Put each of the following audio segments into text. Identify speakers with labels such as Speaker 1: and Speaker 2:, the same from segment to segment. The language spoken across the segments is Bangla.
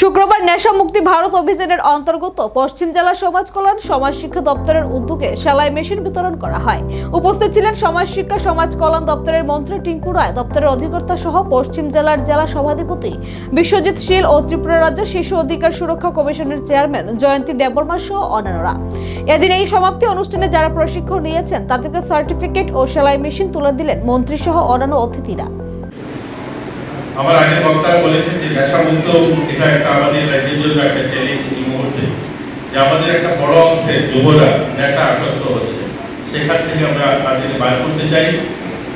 Speaker 1: শুক্রবার নেশা মুক্তি ভারত অভিযানের অন্তর্গত পশ্চিম জেলা সমাজ কল্যাণ সমাজ শিক্ষা দপ্তরের উদ্যোগে সেলাই মেশিন বিতরণ করা হয়। উপস্থিত ছিলেন সমাজ শিক্ষা, সমাজ কল্যাণ দপ্তরের মন্ত্রী টিঙ্কু রায়, দপ্তরের অধিকর্তা সহ পশ্চিম জেলার জেলা সভাধিপতি বিশ্বজিৎ শীল ও ত্রিপুরা রাজ্য শিশু অধিকার সুরক্ষা কমিশনের চেয়ারম্যান জয়ন্তী দেববর্মা সহ অন্যান্যরা। এদিন এই সমাপ্তি অনুষ্ঠানে যারা প্রশিক্ষণ নিয়েছেন, তাদেরকে সার্টিফিকেট ও সেলাই মেশিন তুলে দিলেন মন্ত্রী সহ অন্যান্য অতিথিরা।
Speaker 2: আমার আগের বক্তারা বলেছেন যে নেশা মুক্ত এটা একটা আমাদের রাজ্যের জন্য একটা চ্যালেঞ্জ এই মুহূর্তে। যে আমাদের একটা বড় অংশের যুবরা নেশা আসক্ত হচ্ছে। সেখান থেকে আমরা তাদেরকে বার করতে চাই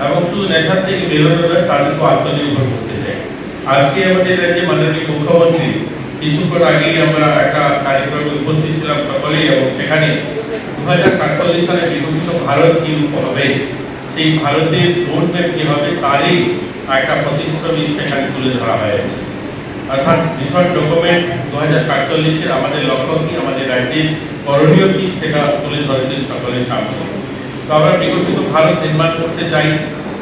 Speaker 2: এবং শুধু নেশার থেকে বেরোনো নয় তাদেরকে আত্মনির্ভর করতে চাই। আজকে আমাদের রাজ্যে মাননীয় মুখ্যমন্ত্রী, কিছুক্ষণ আগেই আমরা একটা কার্যক্রমে উপস্থিত ছিলাম সকলেই এবং সেখানে দু হাজার সাতচল্লিশ সালে বিকশিত ভারত কি হবে? সেই ভারতের রোডম্যাপ কি হবে? তারই একটা প্রতিশ্রুতি সেখানে তুলে ধরা হয়েছে। অর্থাৎ মিশন ডকুমেন্ট দু হাজার আমাদের লক্ষ্য কি, আমাদের রাজ্যের করণীয় কি, সেটা তুলে ধরেছেন সকলের সামনে। তো আমরা বিকশিত ভারত নির্মাণ করতে চাই।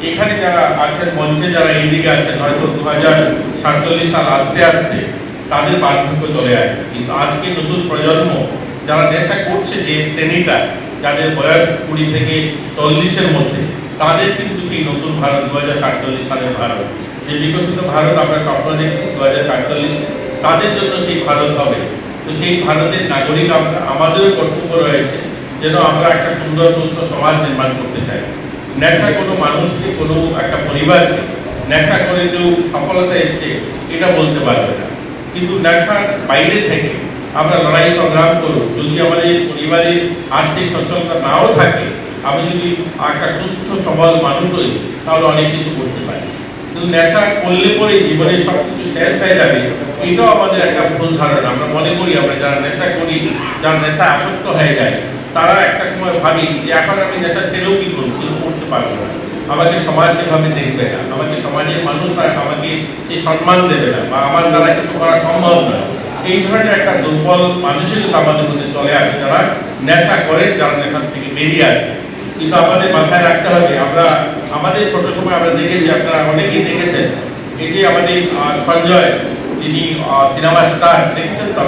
Speaker 2: এখানে যারা আছেন, মঞ্চে যারা এইদিকে আছেন, হয়তো দু হাজার সাতচল্লিশ সাল আসতে আসতে তাদের পার্থক্য চলে আসে কিন্তু আজকে নতুন প্রজন্ম, যারা নেশা করছে যে শ্রেণীটা, যাদের বয়স কুড়ি থেকে চল্লিশের মধ্যে তাদের কিন্তু সেই নতুন ভারত দু হাজার সাতচল্লিশ সালের ভারত। যে বিকশিত ভারত আমরা স্বপ্ন দেখছি দু হাজার সাতচল্লিশে, তাদের জন্য সেই ভারত হবে। তো সেই ভারতের নাগরিক আমরা, আমাদেরও কর্তব্য রয়েছে যেন আমরা একটা সুন্দর, সুস্থ সমাজ নির্মাণ করতে চাই। নেশা কোনো মানুষকে কোনো একটা পরিবারকে নেশা করে কেউ সফলতা এসছে, এটা বলতে পারবে না। কিন্তু নেশার বাইরে থেকে আমরা লড়াই সংগ্রাম করব যদি আমাদের পরিবারে আর্থিক সচ্ছলতা নাও থাকে আমি যদি একটা সুস্থ, সবল মানুষ হই, তাহলে অনেক কিছু করতে পারি। কিন্তু নেশা করলে পরে জীবনে সব কিছু শেষ হয়ে যাবে, এটাও আমাদের একটা ভুল ধারণা। আমরা মনে করি, আমরা যারা নেশা করি, যারা নেশা আসক্ত হয়ে যায়, তারা একটা সময় ভাবি যে এখন আমি নেশা ছেড়েও কি করব, কিছু করতে পারব না। আমাকে সমাজ সেভাবে দেখবে না। আমাকে সমাজের মানুষ তার আমাকে সে সম্মান দেবে না, বা আমার দ্বারা কিছু করা সম্ভব না। এই ধরনের একটা দুর্বল মানসিকতা আমাদের মধ্যে চলে আসে যারা নেশা করে, যারা নেশার থেকে বেরিয়ে আসে। কিন্তু আমাদের মাথায় রাখতে হবে, আমরা, আমাদের ছোট সময় আমরা দেখেছি, আপনারা অনেকেই দেখেছেন যে আমাদের সঞ্জয়, যিনি সিনেমা স্টার দেখেছেন, তো